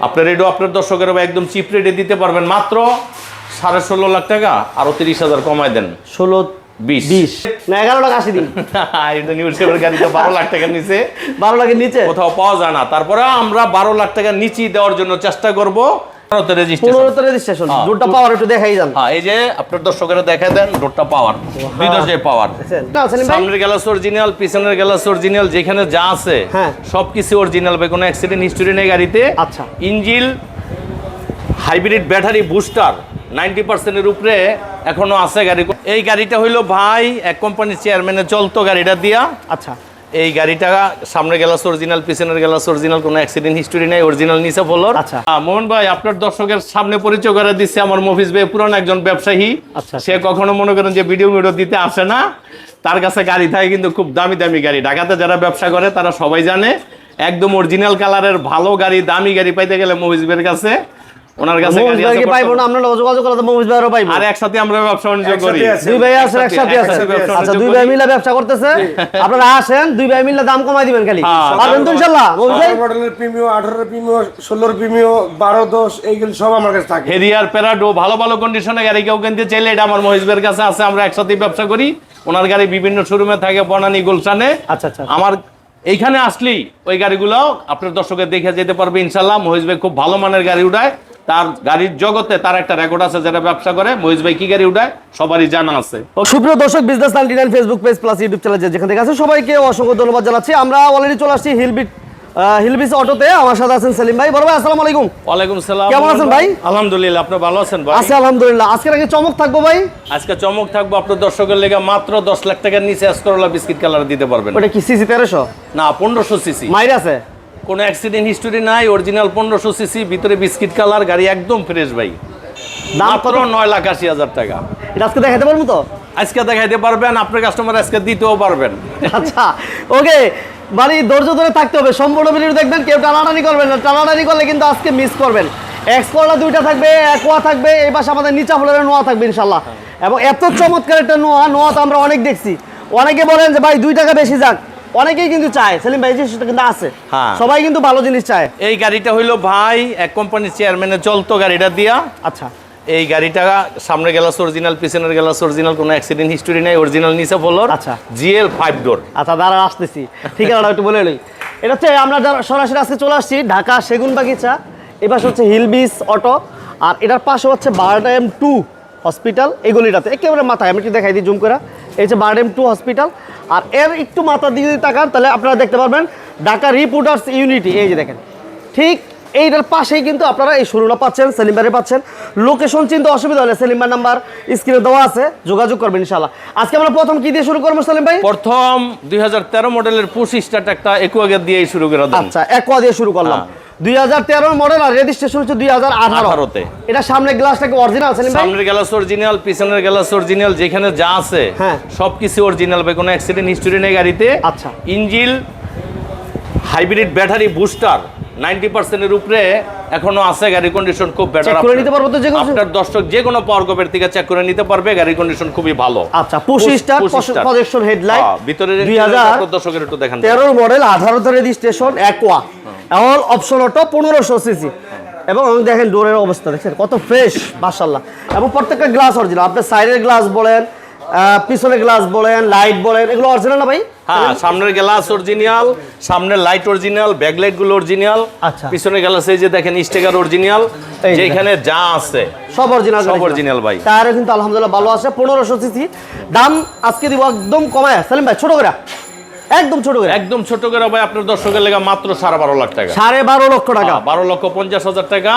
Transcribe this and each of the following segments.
আপনার রেডিও আপনার দর্শকের একদম চিপ রেটে দিতে পারবেন। মাত্র সাড়ে ষোলো লাখ টাকা আরও তিরিশ হাজার কমায় দেন। ষোলো বিশ। বিশ। না এগারো লাখ আশি দিন। বারো লাখ টাকার নিচে। বারো লাখের নিচে? কোথাও পাওয়া যায় না। তারপরে আমরা বারো লাখ টাকা নিচে দেওয়ার জন্য চেষ্টা করব। রেজিস্ট্রেশন হ্যাঁ। দুটো পাওয়ার একটু দেখাই যান হ্যাঁ এই যে আপনার দর্শকেরা দেখা দেন ডোরটা পাওয়ার বিদেশে পাওয়ার দেখছেন? না, সেলিম ভাই? সামনের গ্যালাস অরিজিনাল পিছনের গ্যালাস অরিজিনাল যেখানে যা আছে হ্যাঁ। সবকিছু অরিজিনাল ভাই কোনো অ্যাক্সিডেন্ট হিস্টোরি নেই গাড়িতে আচ্ছা। Engine hybrid battery booster ninety পার্সেন্টের উপরে এখনও আছে গাড়ি এই গাড়িটা হইল ভাই এক কোম্পানির চেয়ারম্যানের চলতো গাড়িটা দিয়া আচ্ছা এই গাড়িটা সামনে গ্যালাস অরিজিনাল পিছনের গ্যালাস অরিজিনাল কোনো অ্যাক্সিডেন্ট হিস্টোরি নেই অরিজিনাল নিচে ফলোর আচ্ছা। মোহন ভাই আপনার দর্শকের সামনে পরিচয় করে দিচ্ছে আমার মফিজ ভাই পুরান একজন ব্যবসায়ী আচ্ছা। সে কখনো মনে করেন যে ভিডিও ভিডিও দিতে আসে না তার কাছে গাড়ি থাকে কিন্তু খুব দামি দামি গাড়ি ঢাকাতে যারা ব্যবসা করে তারা সবাই জানে একদম অরিজিনাল কালারের ভালো গাড়ি দামি গাড়ি পাইতে গেলে মফিজ ভাইয়ের কাছে ওনার কাছে গাড়ি আছে পাইবো না আমরা যোগাযোগ করলে তো মহিষ ভাইয়েরও পাইবো। আর একসাথে আমরা ব্যবসা বাণিজ্য করি। দুই ভাই আছেন একসাথে আছে। আচ্ছা দুই ভাই মিলে ব্যবসা করতেছে। আপনারা আসেন দুই ভাই মিলে দাম কমাই দিবেন খালি। হ্যাঁ, তো ভাই? আঠারো মডেলের প্রিমিও আঠারো প্রিমিও ষোলোর প্রিমিও বারো দশ এইগুলো সব আমার কাছে থাকে। হেরিয়ার প্যারাডো ভালো ভালো কন্ডিশনে গাড়ি কেউ কিনতে চাইলে এটা আমার মহিষবের কাছে আছে আমরা একসাথে ব্যবসা করি। ওনার গাড়ি বিভিন্ন শোরুমে থাকে বনানী গুলশানে। আচ্ছা, আচ্ছা। আমার এইখানে আসলেই ওই গাড়িগুলো আপনার দর্শকের দেখে যেতে পারবে ইনশাল্লাহ। মহিষ ভাই খুব ভালো মানের গাড়ি উঠায়। তার গাড়ির জগতে তার একটা রেকর্ড আছে যারা ব্যবসা করে। মহিষ ভাই কি গাড়ি উঠায়? সবারই জানা আছে। ও সুপ্রিয় দর্শক business ninety nine Facebook page plus YouTube channel যেখান থেকে আছে সবাইকে অসংখ্য ধন্যবাদ জানাচ্ছি। আমরা অলরেডি চলে আসছি হিলবিট হিলবিস অটোতে আমার সাথে আছেন সেলিম ভাই। বড় ভাই আসসালামু আলাইকুম। ওয়ালাইকুম সালাম। কেমন আছেন ভাই? আলহামদুলিল্লাহ আপনি ভালো আছেন ভাই? আছি আলহামদুলিল্লাহ। আজকে নাকি চমক থাকব ভাই? আজকে চমক থাকব আপনার দর্শকের লেগে মাত্র দশ লাখ টাকার নিচে অ্যাসকরোলা বিস্কিট কালার দিতে পারবেন। ওটা কি সিসি তেরোশো? না পনেরোশো সিসি। মাইর আছে? কোনো অ্যাক্সিডেন্ট হিস্টোরি নাই অরিজিনাল পনেরোশো সিসি ভিতরে বিস্কিট কালার গাড়ি একদম ফ্রেশ ভাই। দাম মাত্র নয় লাখ আশি হাজার টাকা। এটা আজকে দেখাতে পারব তো? আজকে দেখাইতে পারবেন আপনার কাস্টমার আজকে দিতেও পারবেন। আচ্ছা ওকে মানে ধৈর্য ধরে থাকতে হবে সম্পূর্ণ ভিডিও দেখবেন কেউ টানাটানি করবেন না টানাটানি করলে কিন্তু আজকে মিস করবেন। এক্সকোলা দুইটা থাকবে একোয়া থাকবে এই পাশে আমাদের নিচা ফ্লোরের নোয়া থাকবে ইনশাল্লাহ এবং এত চমৎকার একটা নোয়া নোয়া তো আমরা অনেক দেখছি। অনেকে বলেন যে ভাই দুই টাকা বেশি যাক। অনেকেই কিন্তু চায় সেলিম ভাই জিনিসটা কিন্তু আছে। হ্যাঁ। সবাই কিন্তু ভালো জিনিস চায়। এই গাড়িটা হইল ভাই এক কোম্পানির চেয়ারম্যানের চলতো গাড়িটা দিয়া। আচ্ছা। এই গাড়িটা সামনে গ্যালাস অরিজিনাল পিছনের গ্যালাস অরিজিনাল কোনো অ্যাক্সিডেন্ট হিস্টোরি নাই অরিজিনাল নিচে ফলোর আচ্ছা। জিএল ফাইভ ডোর আচ্ছা দাঁড়া আসতেছি। ঠিকানাটা একটু বলে লই এটা হচ্ছে আমরা যারা সরাসরি আজকে চলে আসছি ঢাকা সেগুন বাগিচা এ পাশে হচ্ছে হিলবিস অটো আর এটার পাশে হচ্ছে বারডাম টু হসপিটাল এগুলিটাতে। একেবারে মাথায় আমি একটু দেখাই দিই জুম করে। এই যে বারডাম টু হসপিটাল। আর এর একটু মাথার দিকে যদি তাকান তাহলে আপনারা দেখতে পারবেন ঢাকা রিপোর্টার্স ইউনিটি এই যে দেখেন। ঠিক এইটার পাশেই কিন্তু আপনারা এই শুরুটা পাচ্ছেন সেলিম্বারে পাচ্ছেন। লোকেশন চিন্তা অসুবিধা হলে সেলিম্বার নাম্বার স্ক্রিনে দেওয়া আছে যোগাযোগ করবেন ইনশাল্লাহ আজকে আমরা প্রথম কি দিয়ে শুরু করব সেলিম ভাই? প্রথম দুই হাজার তেরো মডেলের স্টার্ট একটা একুয়াগের দিয়ে শুরু করে আচ্ছা একোয়া দিয়ে শুরু করলাম। হ্যাঁ। দুই হাজার তেরোর মডেল আর রেজিস্ট্রেশন হচ্ছে দুই হাজার আঠারো 18 এটা সামনে গ্লাসটাকে অরিজিনাল সেলিম সামনের গ্যালাস অরিজিনাল পিছনের গ্যালাস অরিজিনাল যেখানে যা আছে হ্যাঁ। সবকিছু অরিজিনাল ভাই কোনো অ্যাক্সিডেন্ট হিস্টোরি নেই গাড়িতে আচ্ছা। Engine hybrid battery booster ninety পার্সেন্টের উপরে এখনও আছে গাড়ি কন্ডিশন খুব বেটার করে নিতে পারব তো যে আপনার দর্শক যে কোনো পাওয়ার কপের থেকে চেক করে নিতে পারবে গাড়ির কন্ডিশন খুবই ভালো। আচ্ছা পুশ স্টার প্রজেকশন হেডলাইট ভিতরে দুই হাজার দর্শকের একটু দেখান তেরোর মডেল আঠারোতে registration aqua all option auto পনেরোশো সিসি এবং দেখেন ডোরের অবস্থা দেখছেন? কত ফ্রেশ মার্শাল্লাহ এবং প্রত্যেকটা গ্লাস অরিজিনাল আপনার সাইডের গ্লাস বলেন পিছনের গ্লাস বলেন লাইট বলেন এগুলো অরিজিনাল না ভাই? হ্যাঁ সামনের গ্লাস অরিজিনাল সামনের লাইট অরিজিনাল ব্যাকলাইটগুলো অরিজিনাল আচ্ছা। পিছনের গ্লাস এই যে দেখেন স্টিকার অরিজিনাল যেখানে যা আছে সব অরিজিনাল সব original ভাই। টায়ারও কিন্তু আলহামদুলিল্লাহ ভালো আছে পনেরোশো সিসি দাম আজকে দিব একদম কমায়। সালিম ভাই ছোট করে। একদম ছোট করে। একদম ছোট করে ভাই আপনার দর্শকের লেগে মাত্র সাড়ে বারো লাখ টাকা। সাড়ে বারো লক্ষ টাকা। হ্যাঁ, বারো লক্ষ পঞ্চাশ হাজার টাকা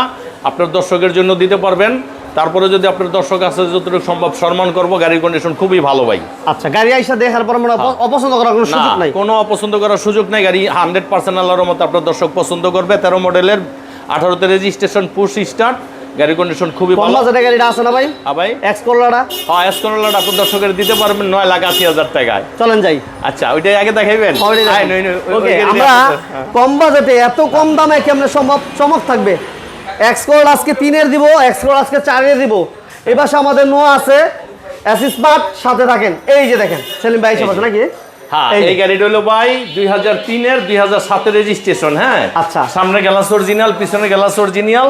আপনার দর্শকের জন্য দিতে পারবেন। তারপরে যদি আপনার দর্শক আছে যতটুকু সম্ভব সম্মান করব গাড়ির কন্ডিশন খুবই ভালো ভাই। আচ্ছা গাড়ি আইসা দেখার পর মনে অপছন্দ করার কোনো সুযোগ নাই? কোনো অপছন্দ করার সুযোগ নাই গাড়ি হান্ড্রেড পার্সেন্ট আল্লাহর মতো আপনার দর্শক পছন্দ করবে। তেরো মডেলের আঠারোতে রেজিস্ট্রেশন পুশ স্টার্ট গাড়ির কন্ডিশন খুবই ভালো। বাজেটের গাড়িটা আছে না ভাই? হ্যাঁ ভাই। এক্স করলাটা হ্যাঁ এক্স এসকোনালাটা আপনার দর্শকের দিতে পারবেন নয় লাখ আশি হাজার টাকায়। চলেন যাই। আচ্ছা ওইটাই আগে দেখাইবেন? ওই ওকে আমরা হ্যাঁ। কম বাজেটে এত কম দামে কেমনে সম্ভব চমক থাকবে? এক্স কোড আজকে তিনের দিব এক্স কোড আজকে চারের দিব। এবার আমাদের নো আছে স্মার্ট সাথে থাকেন। এই যে দেখেন সেলিম ভাই নাকি? হ্যাঁ এই গাড়িটা হলো ভাই দুই হাজার তিনের দুই হাজার সাতের রেজিস্ট্রেশন হ্যাঁ? আচ্ছা। সামনে গ্যালাস অরিজিনাল পিছনে গ্যালাস অরিজিনাল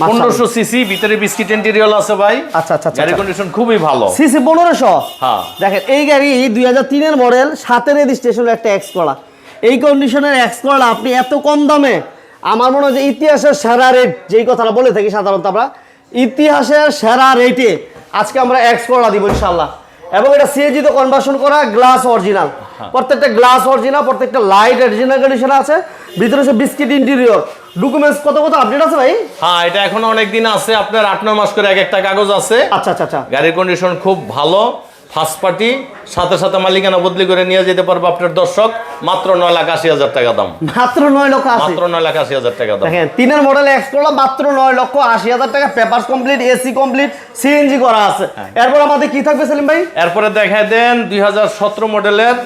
মাশাআল্লাহ। পনেরোশো সিসি ভিতরে বিস্কিট ইন্টেরিয়ল আছে ভাই। আচ্ছা, আচ্ছা, আচ্ছা, আচ্ছা। কন্ডিশন খুবই ভালো। সিসি পনেরোশো? হ্যাঁ। দেখেন এই গাড়ি দুই হাজার তিনের মডেল সাতের রেজিস্ট্রেশন একটা এক্স করা এই কন্ডিশনের এক্স করা আপনি এত কম দামে আমার মনে হয় যে ইতিহাসের সেরা রেট যেই কথাটা বলে থাকি সাধারণত আমরা ইতিহাসের সেরা রেটে আজকে আমরা এক্স করা দিব ইনশাল্লাহ এবং এটা সিএনজি তে কনভার্সন করা গ্লাস অরিজিনাল প্রত্যেকটা গ্লাস অরিজিনাল প্রত্যেকটা লাইট অরিজিনাল কন্ডিশন আছে। ভিতরে সে বিস্কিট ইন্টেরিয়র ডকুমেন্টস কত কত আপডেট আছে ভাই? হ্যাঁ এটা এখনও অনেক দিন আছে। আপনার আট নয় মাস করে এক একটা কাগজ আছে। আচ্ছা আচ্ছা আচ্ছা। গাড়ির কন্ডিশন খুব ভালো। ফার্স্ট পার্টি সাথে সাথে মালিকানা বদলি করে নিয়ে যেতে পারবে আপনার দর্শক। মাত্র নয় লাখ আশি হাজার টাকা দাম। মাত্র নয় লক্ষ মাত্র নয় লাখ আশি হাজার টাকা দাম। দেখেন তিনের মডেল এক্স করলাম মাত্র নয় লক্ষ আশি হাজার টাকা। Paper complete AC complete CNG করা আছে। হ্যাঁ। এরপর আমাদের কি থাকবে সেলিম ভাই? এরপরে দেখায় দেন দুই হাজার সতেরো মডেলের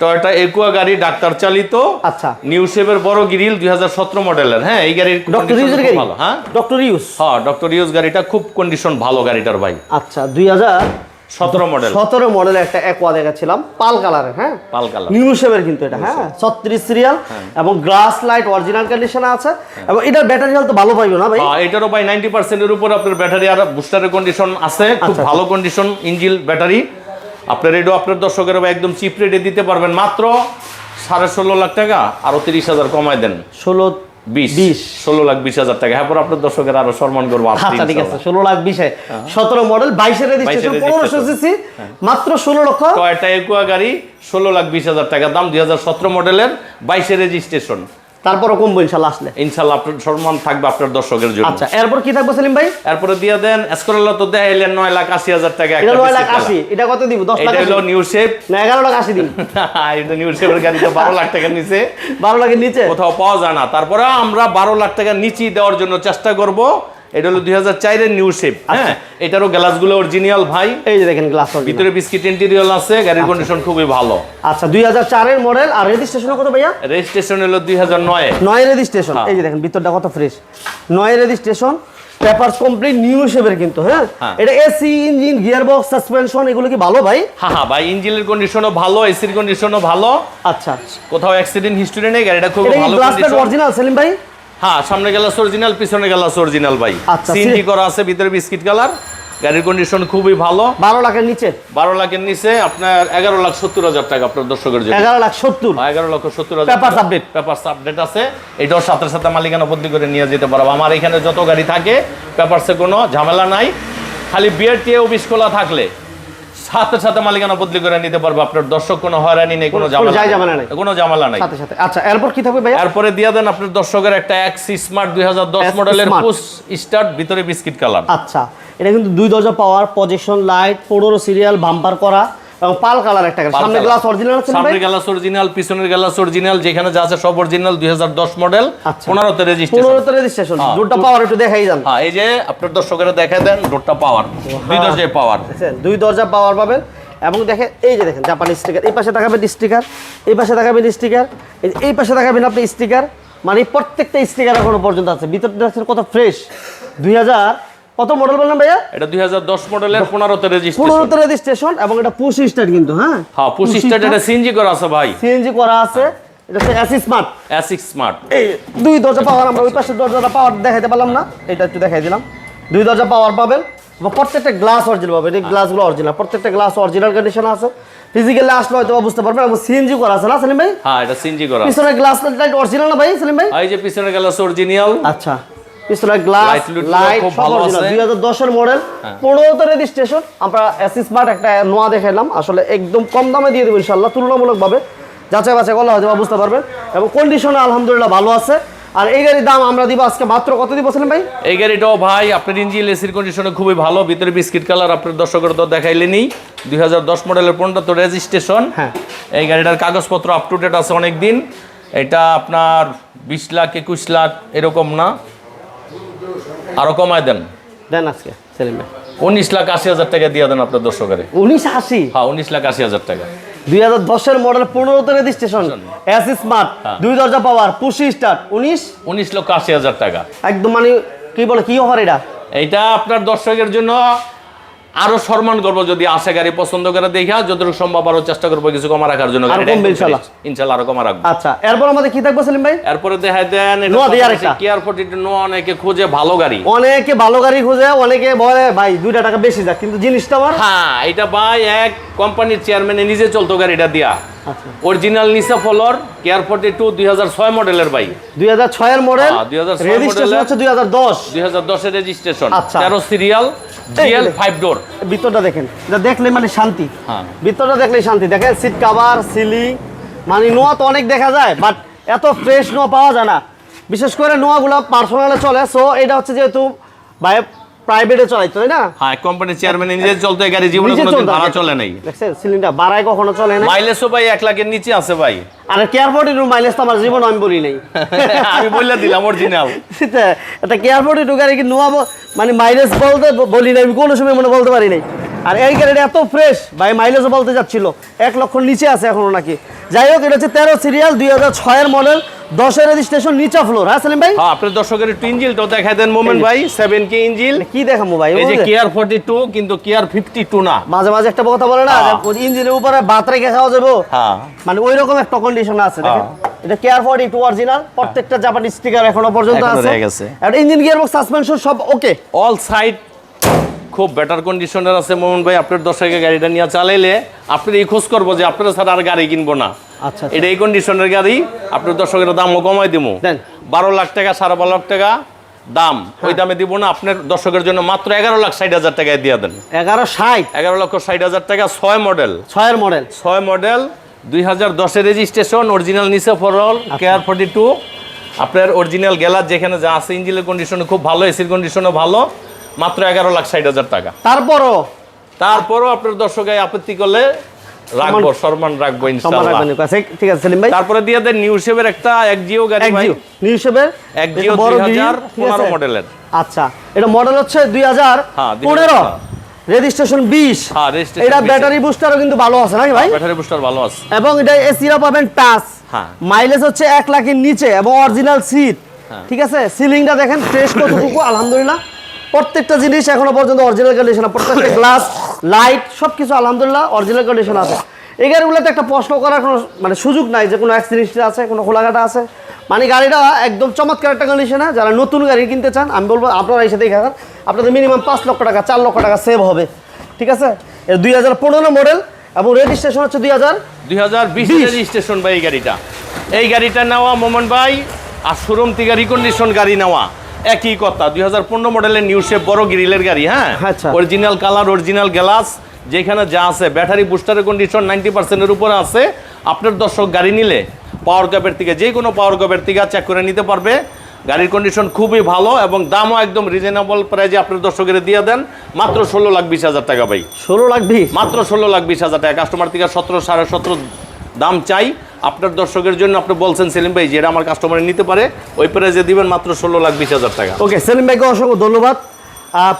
টয়টা একুয়া গাড়ি ডাক্তার চালিত। আচ্ছা। নিউ বড় গ্রিল দুই হাজার সতেরো মডেলের হ্যাঁ এই গাড়ির ডক্টর ইউজের গাড়ি? ভালো হ্যাঁ। ডক্টর ইউজ হ্যাঁ ডক্টর ইউজ গাড়িটা খুব কন্ডিশন ভালো গাড়িটার ভাই। আচ্ছা দুই হাজার হাজার সতেরো মডেল সতেরো মডেলের একটা একোয়া দেখাচ্ছিলাম পাল কালারের হ্যাঁ? পাল কালার নিউ শেপের কিন্তু এটা হ্যাঁ? ছত্রিশ সিরিয়াল এবং গ্লাস লাইট অরিজিনাল কন্ডিশনে আছে। এবং এটার ব্যাটারি হেলথ ভালো পাইবে না ভাই? হ্যাঁ, এটারও ভাই নাইনটি পার্সেন্টের উপর আপনার ব্যাটারি আর বুস্টারের কন্ডিশন আছে। খুব আচ্ছা, ভালো কন্ডিশন ইঞ্জিল ব্যাটারি আপনার এটাও আপনার দর্শকের ভাই একদম চিপ রেটে দিতে পারবেন। মাত্র সাড়ে ষোলো লাখ টাকা আরও তিরিশ হাজার কমায় দেন। ষোলো। ষোলো লাখ বিশ হাজার টাকা। হ্যাঁ আপনার দর্শকের আরও সম্মান করব আচ্ছা ঠিক আছে ষোলো লাখ বিশে। সতেরো মডেল বাইশের রেজিস্ট্রেশন। পনেরোশো সিসি মাত্র ষোলো লক্ষ। টয়টা একুয়া গাড়ি? ষোলো লাখ বিশ হাজার টাকা। দাম দুই হাজার সতেরো মডেলের বাইশে রেজিস্ট্রেশন তারপরও কমবো ইনশাল্লাহ আসলে। ইনশাল্লাহ আপনার সম্মান থাকবে আপনার দর্শকের জন্য। আচ্ছা এরপর কি থাকবে সেলিম ভাই? এরপরে দিয়ে দেন এসকোরলা তো দেখাইলেন নয় লাখ আশি হাজার টাকা এটা নয় লাখ আশি এটা কত দিব? দশ টাকা লাখ এটা হলো নিউ শেপ না এগারো লাখ আশি দিন। এটা নিউ শেপের গাড়িটা বারো লাখ টাকা নিচে। বারো লাখের নিচে? কোথাও পাওয়া যায় না। তারপরে আমরা বারো লাখ টাকা নিচে দেওয়ার জন্য চেষ্টা করব। এটা হলো দুই হাজার চারের নিউ শেপ হ্যাঁ। এটারও গ্লাসগুলো অরিজিনাল ভাই। এই যে দেখেন গ্লাস ভিতরে বিস্কিট ইন্টেরিয়র আছে গাড়ির কন্ডিশন খুবই ভালো। আচ্ছা দুই হাজার চারের মডেল আর রেজিস্ট্রেশন কত ভাইয়া? রেজিস্ট্রেশন হলো দুই হাজার নয়। নয় রেজিস্ট্রেশন হ্যাঁ। এই যে দেখেন ভিতরটা কত ফ্রেশ নয় রেজিস্ট্রেশন পেপারস কমপ্লিট নিউ শেপের কিন্তু হ্যাঁ? হ্যাঁ। এটা AC engine gear box suspension এগুলো কি ভালো ভাই? হ্যাঁ হ্যাঁ ভাই ইঞ্জিনের কন্ডিশনও ভালো এসির কন্ডিশনও ভালো। আচ্ছা। কোথাও অ্যাক্সিডেন্ট হিস্টোরি নেই গাড়িটা খুব ভালো অরিজিনাল সেলিম ভাই? হ্যাঁ সামনে গ্লাস অরিজিনাল পিছনে গ্লাস অরিজিনাল ভাই। আচ্ছা, সিএনজি করা আছে ভিতরে বিস্কিট কালার। গাড়ির কন্ডিশন খুবই ভালো। বারো লাখের নিচে? বারো লাখের নিচে আপনার এগারো লাখ সত্তর হাজার টাকা আপনার দর্শকের জন্য। এগারো লাখ সত্তর? এগারো লক্ষ সত্তর হাজার Papers update। পেপার আপডেট আছে। এটাও সাথে সাথে মালিকানা বদলি করে নিয়ে যেতে পারব আমার এখানে যত গাড়ি থাকে পেপারসে কোনো ঝামেলা নাই। খালি বিআরটি অফিস খোলা থাকলে। সাথে সাথে মালিকানা বদলি করে নিতে পারব। আপনার দর্শক কোনো হয়রানি নেই কোনো কোনো জামালা নেই। কোনো ঝামেলা নাই। সাথে সাথে। আচ্ছা এরপর কি থাকবে ভাই এরপরে দিয়ে দেন আপনার দর্শকের একটা এক্স স্মার্ট দুই হাজার দশ X মডেলের Smart। পুশ স্টার্ট ভিতরে বিস্কিট কালার আচ্ছা এটা কিন্তু দুই দরজা পাওয়ার পজিশন লাইট পনেরো সিরিয়াল বাম্পার করা। পাল কালার একটা সামনে গ্লাস অরিজিনাল আছে না ভাই? সামনের গ্লাস অরিজিনাল পিছনের গ্লাস অরিজিনাল যেখানে যা আছে সব অরিজিনাল দুই হাজার দশ মডেল আচ্ছা। পনেরোতে রেজিস্ট্রেশন পনেরোতে রেজিস্ট্রেশন হ্যাঁ। দুটো পাওয়ার একটু দেখাই যান। হ্যাঁ এই যে আপনার দর্শকেরা দেন ডোরটা পাওয়ার দুই দরজায় পাওয়ার? দুই দরজা পাওয়ার পাবেন। এবং দেখেন এই যে দেখেন জাপানি স্টিকার এই পাশে দেখাবেন স্টিকার এই পাশে দেখাবেন স্টিকার এই পাশে দেখাবেন আপনি স্টিকার মানে প্রত্যেকটা স্টিকার এখনও পর্যন্ত আছে। ভিতরটা কত ফ্রেশ দুই হাজার কত মডেল বললাম ভাইয়া? এটা দুই হাজার দশ মডেলের পনেরোতে রেজিস্ট্রেশন পনেরোতে রেজিস্ট্রেশন এবং এটা পুশ স্টার্ট কিন্তু হ্যাঁ? হ্যাঁ পঁচিশ এটা সিএনজি করা আছে ভাই। সিএনজি করা আছে। এটা হচ্ছে অ্যাসি স্মার্ট অ্যাসিক্স স্মার্ট এই দুই দরজা পাওয়ার আমরা ওই পাশের দরজাটা পাওয়ার দেখাইতে পারলাম না। এটা একটু দেখাই দিলাম। দুই দরজা পাওয়ার পাবেন। এবং প্রত্যেকটা গ্লাস অরিজিনাল পাবেন। এই গ্লাসগুলো অরিজিনাল প্রত্যেকটা গ্লাস অরিজিনাল কন্ডিশন আছে। ফিজিক্যালি আসলে হয়তো বুঝতে পারবেন এবং সিএনজি করা আছে না সেলিম ভাই? হ্যাঁ এটা সিএনজি করা আছে। পিছনে গ্লাস লাইট অরিজিনাল না ভাই সেলিম ভাই? এই যে পিছনে গ্লাস অরিজিনাল আচ্ছা। পিছনে গ্লাস লাইট সব দুই হাজার দশের মডেল পনেরোতে রেজিস্ট্রেশন আমরা এসি স্মার্ট একটা নোয়া দেখাইলাম আসলে একদম কম দামে দিয়ে দেবো ইনশাল্লাহ তুলনামূলকভাবে। যাচাই বাছাই করলে হয়তো বুঝতে পারবেন। এবং কন্ডিশনে আলহামদুলিল্লাহ ভালো আছে। আর এই গাড়ির দাম আমরা দিব আজকে মাত্র কত দিব ভাই? এই গাড়িটাও ভাই আপনার ইঞ্জিন এসির কন্ডিশনে খুবই ভালো। ভিতরে বিস্কিট কালার আপনার দর্শকের তো দেখাইলেনি দুই হাজার দশ মডেলের পনেরো তো রেজিস্ট্রেশন হ্যাঁ। এই গাড়িটার কাগজপত্র আপ টু ডেট আছে অনেক দিন এটা আপনার বিশ লাখ একুশ লাখ এরকম না। আরও কমায় দেন। দেন আজকে সেলিম ভাই উনিশ লাখ আশি হাজার টাকা দিয়ে দেন আপনার দর্শকের। উনিশ আশি? হ্যাঁ উনিশ লাখ আশি হাজার টাকা। দুই হাজার দশের মডেল পনেরো তো রেজিস্ট্রেশন এসি স্মার্ট। দুই দরজা পাওয়ার পুষি স্টার্ট উনিশ? উনিশ লক্ষ আশি হাজার টাকা। একদম মানে কি বলে কি অফার এটা? এইটা আপনার দর্শকের জন্য আরও সম্মান করব যদি আসে গাড়ি পছন্দ করে দেখা যতটুকু সম্ভব আরও চেষ্টা করব কিছু কমা রাখার জন্য ইনশাল্লাহ? আরও কমা রাখব। আচ্ছা এরপর আমাদের কি থাকব সেলিম ভাই? এরপরে দেখাই দেন। কেয়ার ফোর্টি অনেকে খুঁজে ভালো গাড়ি। অনেকে ভালো গাড়ি খুঁজে অনেকে বলে ভাই দুইটা টাকা বেশি যাক। কিন্তু জিনিসটা আমার হ্যাঁ এটা ভাই এক কোম্পানির চেয়ারম্যানে নিজে চলতো গাড়িটা দিয়া। অরিজিনাল নিসা ফলর কেয়ার ফোর্টি টু দুই হাজার ছয় মডেলের ভাই। দুই হাজার ছয়ের মডেল হ্যাঁ, 2006 রেজিস্ট্রেশন হচ্ছে দুই হাজার দশ। দুই হাজার দশের রেজিস্ট্রেশন। তেরো সিরিয়াল জিএল ফাইভ ডোর ভিতরটা দেখেন দেখলে মানে শান্তি। হ্যাঁ। ভিতরটা দেখলে শান্তি। দেখেন সিট কাভার সিলিং মানে নোয়া তো অনেক দেখা যায় বাট এত ফ্রেশ নোয়া পাওয়া যায় না। বিশেষ করে নোয়াগুলো পার্সোনালে চলে সো এটা হচ্ছে যেহেতু ভাই প্রাইভেটে চলাইতো তাই না? হ্যাঁ কোম্পানির চেয়ারম্যান নিজে চলতো এই গাড়ি জীবনে কোনোদিন ভাড়া চলে নাই। দেখছেন সিলিন্ডার বাড়ায় কখনো চলে না তো ভাই এক লাখের নিচে আছে ভাই। আর কেয়ারপোর্ট এর মাইলেজ তো আমার জীবন আমি বলি নাই। আমি বললে দিলাম অরিজিনাল এটা কেয়ারপোর্ট এর গাড়ি কি নোয়া মানে মাইলেজ বলতে বলি নাই আমি কোনো সময় মনে বলতে পারি নাই। আর এই গাড়িটা এত ফ্রেশ ভাই মাইলেজও বলতে যাচ্ছিল এক লক্ষর নিচে আছে এখনও নাকি। যাই হোক এটা হচ্ছে তেরো সিরিয়াল দুই হাজার ছয়ের মডেল দশের রেজিস্ট্রেশন নিচা ফ্লোর হ্যাঁ সেলিম ভাই? হ্যাঁ আপনার দর্শকের একটু দেখাই দেন ভাই সেভেন কে ইঞ্জিল। কি দেখাবো ভাই? এই যে বুঝলে? কেয়ার ফোর্টি টু কিন্তু কেয়ার ফিফটি টু না। মাঝে মাঝে একটা কথা বলে না হ্যাঁ। ইঞ্জিনের উপরে ভাত রেখে খাওয়া যাব। হ্যাঁ। মানে ওই রকম একটা কন্ডিশন আছে দেখেন। হ্যাঁ। এটা কেয়ার ফর টু অরিজিনাল প্রত্যেকটা জাপানি স্টিকার এখনও পর্যন্ত আছে। আর ইঞ্জিন গিয়ার বক্স সাসপেনশন সব ওকে অল সাইড খুব বেটার কন্ডিশনের আছে মোহন ভাই আপনার দর্শকের গাড়িটা নিয়ে চালাইলে আপনি এই খোঁজ করব যে আপনারা ছাড়া আর গাড়ি কিনবো না। আচ্ছা। এটা এই কন্ডিশনের গাড়ি আপনার দর্শকের দামও কমাই দিব বারো লাখ টাকা সাড়ে বারো লাখ টাকা দাম। ওই দামে দিব না আপনার দর্শকের জন্য মাত্র এগারো লাখ ষাট হাজার টাকায় দিয়ে দেন। এগারো ষাট? এগারো লক্ষ ষাট হাজার টাকা ছয় মডেল ছয়ের মডেল ছয় মডেল দুই হাজার দশের রেজিস্ট্রেশন অরিজিনাল নিচে ফরল কেয়ার ফোর্টি টু আপনার অরিজিনাল গেলার যেখানে যা আছে ইঞ্জিনের কন্ডিশনে খুব ভালো এসির কন্ডিশনও ভালো। মাত্র এগারো লাখ ষাট হাজার টাকা। তারপরও? তারপরও আপনার দর্শকে আপত্তি করলে রাখব সম্মান রাখব ইনশাআল্লাহ। ঠিক আছে সেলিম ভাই। তারপরে দিয়ে দেন নিউ শেপের একটা এক জিও গাড়ি ভাই। নিউ শেপের এক জিও? মডেলের। আচ্ছা এটা মডেল হচ্ছে হ্যাঁ। রেজিস্ট্রেশন বিশ। হ্যাঁ, registration এটা 20 ব্যাটারি বুস্টারও কিন্তু ভালো আছে নাকি ভাই? ব্যাটারি বুস্টার ভালো আছে। এবং এটা এসিরা পাবেন টাচ হ্যাঁ। মাইলেজ হচ্ছে এক লাখের নিচে এবং অরিজিনাল সিট হ্যাঁ। ঠিক আছে? সিলিংটা দেখেন ফ্রেশ কতটুকু? আলহামদুলিল্লাহ। প্রত্যেকটা জিনিস এখনও পর্যন্ত অরিজিনাল কন্ডিশন প্রত্যেকটা গ্লাস লাইট সব কিছু আলহামদুলিল্লাহ অরিজিনাল কন্ডিশন আছে। এই গাড়িগুলোতে একটা প্রশ্ন করার কোনো মানে সুযোগ নাই যে কোনো অ্যাক্সিডেন্ট আছে কোনো খোলাঘাটা আছে। মানে গাড়িটা একদম চমৎকার একটা কন্ডিশনে যারা নতুন গাড়ি কিনতে চান আমি বলব আপনারা এসে দেখে খান আপনাদের মিনিমাম পাঁচ লক্ষ টাকা চার লক্ষ টাকা সেভ হবে। ঠিক আছে? এর দুই হাজার পনেরো মডেল এবং রেজিস্ট্রেশন হচ্ছে দুই হাজার দুই হাজার বিশ বিশ। রেজিস্ট্রেশন ভাই এই গাড়িটা। এই গাড়িটা নেওয়া মোমন ভাই আর শোরুম থেকে রিকন্ডিশন গাড়ি নেওয়া। একই কথা দুই হাজার পনেরো মডেলের নিউ শেপ বড় গ্রিলের গাড়ি হ্যাঁ। অরিজিনাল কালার অরিজিনাল গ্লাস যেখানে যা আছে ব্যাটারি বুস্টারের কন্ডিশন নাইনটি পার্সেন্টের উপরে আছে। আপনার দর্শক গাড়ি নিলে পাওয়ার কাপের থেকে যে কোনো পাওয়ার কাপের থেকে চেক করে নিতে পারবে। গাড়ির কন্ডিশন খুবই ভালো এবং দামও একদম রিজনেবল প্রাইজে আপনার দর্শকের দিয়ে দেন। মাত্র ষোলো লাখ বিশ হাজার টাকা ভাই। ষোলো লাখ বিশ? মাত্র ষোলো লাখ বিশ হাজার টাকা। কাস্টমার থেকে সতেরো সাড়ে সতেরো দাম চাই। আপনার দর্শকের জন্য আপনি বলছেন সেলিম ভাই যেটা আমার কাস্টমার নিতে পারে ওই প্রাইজে দিবেন মাত্র ষোলো লাখ বিশ হাজার টাকা। ওকে সেলিম ভাইকে অসংখ্য ধন্যবাদ।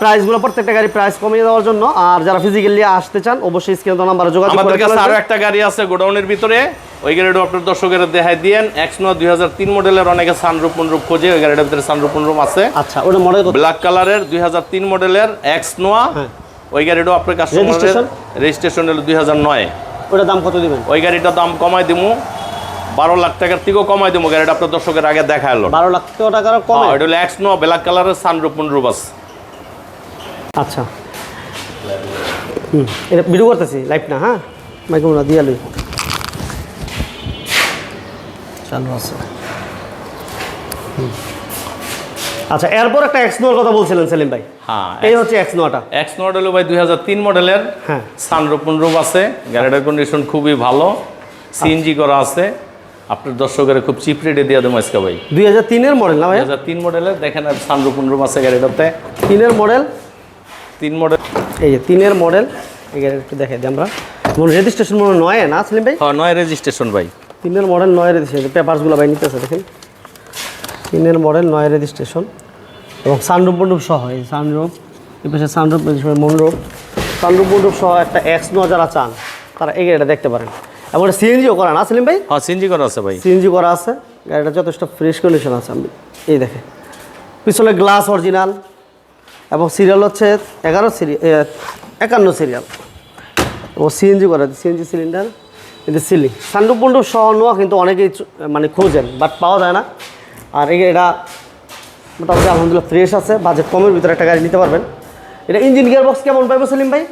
প্রাইসগুলো প্রত্যেকটা গাড়ি প্রাইস কমিয়ে দেওয়ার জন্য। আর যারা ফিজিক্যালি আসতে চান অবশ্যই স্ক্রিন নাম্বারে যোগাযোগ আমাদের কাছে আরও একটা গাড়ি আছে গোডাউনের ভিতরে। ওই গাড়িটা আপনার দর্শকের দেখাই দিয়েন। এক্স নো দুই হাজার তিন মডেলের অনেকে সানরূপ পুনরূপ খোঁজে ওই গাড়িটার ভিতরে সানরূপ পুনরূপ আছে। আচ্ছা ওটা মডেল ব্ল্যাক কালারের দুই হাজার তিন মডেলের এক্স নোয়া। ওই গাড়িটাও আপনার Registration? রেজিস্ট্রেশন হলো দুই হাজার নয়। ওটার দাম কত দিবেন? ওই গাড়িটার দাম কমাই দিমু। বারো লাখ টাকার থেকেও কমাই দিমু গাড়িটা আপনার দর্শকের আগে দেখা এলো বারো লাখ টাকার কমে? এটা হলো এক্স নো ব্ল্যাক কালারের সানরূপ আছে। আচ্ছা। হুম এটা ভিডিও করতেছি লাইভ না হ্যাঁ? মাইক্রোফোন দিয়ে লই। চালু আছে। আচ্ছা এরপর একটা এক্স নোয়ার কথা বলছিলেন সেলিম ভাই। হ্যাঁ এই হচ্ছে এক্স নোয়াটা। এক্স মডেল ভাই দুই হাজার তিন মডেলের হ্যাঁ। সানরূপ পুনরূপ আছে। গাড়িটার কন্ডিশন খুবই ভালো। সিএনজি করা আছে। আপনার দর্শকের খুব চিপ রেটে দিয়ে দেবো আজকে ভাই। দুই হাজার তিনের মডেল না ভাই হাজার তিন মডেলের দেখেন আর সানরূপ পুনরূপ আছে গাড়িটাতে তিনের মডেল তিন মডেল এই যে তিনের মডেল এই গাড়ি একটু দেখাই দিই আমরা। মনে রেজিস্ট্রেশন মনে নয় না সেলিম ভাই? হ্যাঁ নয় রেজিস্ট্রেশন ভাই। তিনের মডেল নয় রেজিস্ট্রেশন পেপারসগুলো ভাই নিতেছে দেখেন। তিনের মডেল নয় রেজিস্ট্রেশন এবং সানরূপ মন্ডপ সহ এই সানরূপ এই পাশে সানরূপ মন্ডপ সানরূপ মন্ডপ সহ একটা এক্স ন যারা চান তারা এই গাড়িটা দেখতে পারেন। এবং সিএনজিও করা না সেলিম ভাই? হ্যাঁ সিএনজি করা আছে ভাই। সিএনজি করা আছে। গাড়িটা যথেষ্ট ফ্রেশ কন্ডিশন আছে আমি এই দেখে পিছনে গ্লাস অরিজিনাল এবং সিরিয়াল হচ্ছে এগারো সিরিয়াল একান্ন সিরিয়াল ও সিএনজি করা সিএনজি সিলিন্ডার কিন্তু সিলিং সানরুপ পন্ডুপ সহ নেওয়া কিন্তু অনেকেই মানে খোঁজেন বাট পাওয়া যায় না। আর এটা মোটামুটি আলহামদুলিল্লাহ ফ্রেশ আছে বাজেট কমের ভিতরে একটা গাড়ি নিতে পারবেন। এটা ইঞ্জিন গিয়ার বক্স কেমন পাইবো সেলিম ভাই?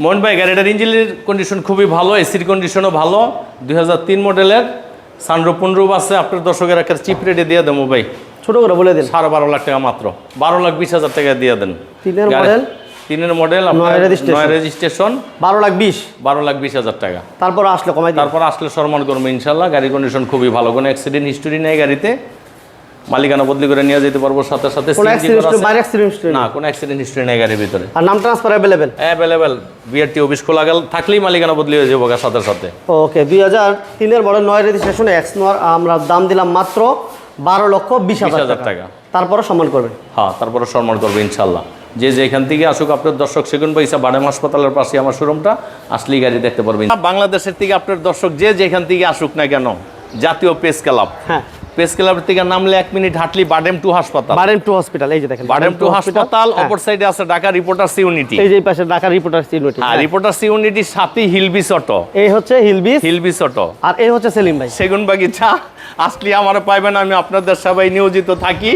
মোহন ভাই গাড়িটার ইঞ্জিনের কন্ডিশন খুবই ভালো এসির কন্ডিশনও ভালো। দুই হাজার তিন মডেলের সানরুপ পনেরো আছে। আপনার দর্শকের একটা চিপ রেটে দিয়ে দেবো ভাই। ছোট করে বলে দিন। সাড়ে বারো লাখ টাকা মাত্র। বারো লাখ বিশ হাজার টাকা দিয়ে দেন। তিনের model? তিনের মডেল নয় রেজিস্ট্রেশন বারো লাখ বিশ? বারো লাখ বিশ হাজার টাকা। তারপর আসলে কমাই তারপর আসলে সম্মান করব ইনশাল্লাহ। গাড়ির কন্ডিশন খুবই ভালো। কোনো অ্যাক্সিডেন্ট হিস্টোরি নেই গাড়িতে। মালিকানা বদলি করে নিয়ে যেতে পারব সাথে সাথে না কোনো অ্যাক্সিডেন্ট হিস্টোরি নেই গাড়ির ভিতরে। আর নাম transfer available available BRT office খোলা গেল থাকলেই মালিকানা বদলি হয়ে যাব সাথে সাথে। ওকে দুই হাজার তিনের মডেল নয় রেজিস্ট্রেশন এক্স নোয়ার আমরা দাম দিলাম মাত্র বারো লক্ষ বিশ হাজার টাকা। তারপরে সম্মান করবেন? হ্যাঁ তারপরে সম্মান করব ইনশাল্লাহ যে যেখান থেকে আসুক আপনার দর্শক সেগুন পয়সা বাডাম হাসপাতালের পাশে আমার শোরুমটা আসলেই গাড়ি দেখতে পারবেন। বাংলাদেশের থেকে আপনার দর্শক যে যেখান থেকে আসুক না কেন জাতীয় প্রেস ক্লাব হ্যাঁ। প্রেস ক্লাবের থেকে নামলে এক মিনিট হাঁটলি বাডেম টু হাসপাতাল। বারেম টু হসপিটাল এই যে দেখেন বাডেম টু হাসপাতাল হ্যাঁ। অপর সাইডে আছে ঢাকা রিপোর্টার্স ইউনিটি। এই যে পাশে ঢাকা রিপোর্টার ইউনিটি আর রিপোর্টার্স ইউনিটির সাথেই হিলবিস অটো। এই হচ্ছে হিলবিস। হিলবিস অটো। আর এই হচ্ছে সেলিম ভাই। সেগুন বাগিচা আসলে আমার পাইবেন আমি আপনাদের সবাই নিয়োজিত থাকি।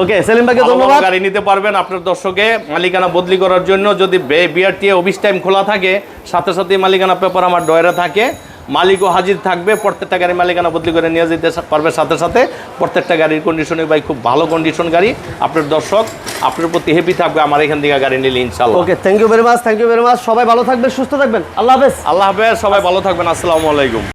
ওকে সেলিম ভাইকে ধন্যবাদ। গাড়ি নিতে পারবেন আপনার দর্শকে মালিকানা বদলি করার জন্য। যদি বিআরটি অফিস টাইম খোলা থাকে সাথে সাথে মালিকানা পেপার আমার ডয়ারে থাকে। মালিকও হাজির থাকবে প্রত্যেকটা গাড়ি মালিকানা বদলি করে নিয়ে যেতে পারবে সাথে সাথে। প্রত্যেকটা গাড়ির কন্ডিশনে ভাই খুব ভালো কন্ডিশন গাড়ি। আপনার দর্শক আপনার প্রতি হেপি থাকবে আমার এখান থেকে গাড়ি নিলে ইনশাল্লাহ okay thank you very much thank you very much সবাই ভালো থাকবেন সুস্থ থাকবেন। আল্লাহ হাফেজ। আল্লাহ হাফেজ সবাই ভালো থাকবেন আসসালামু আলাইকুম।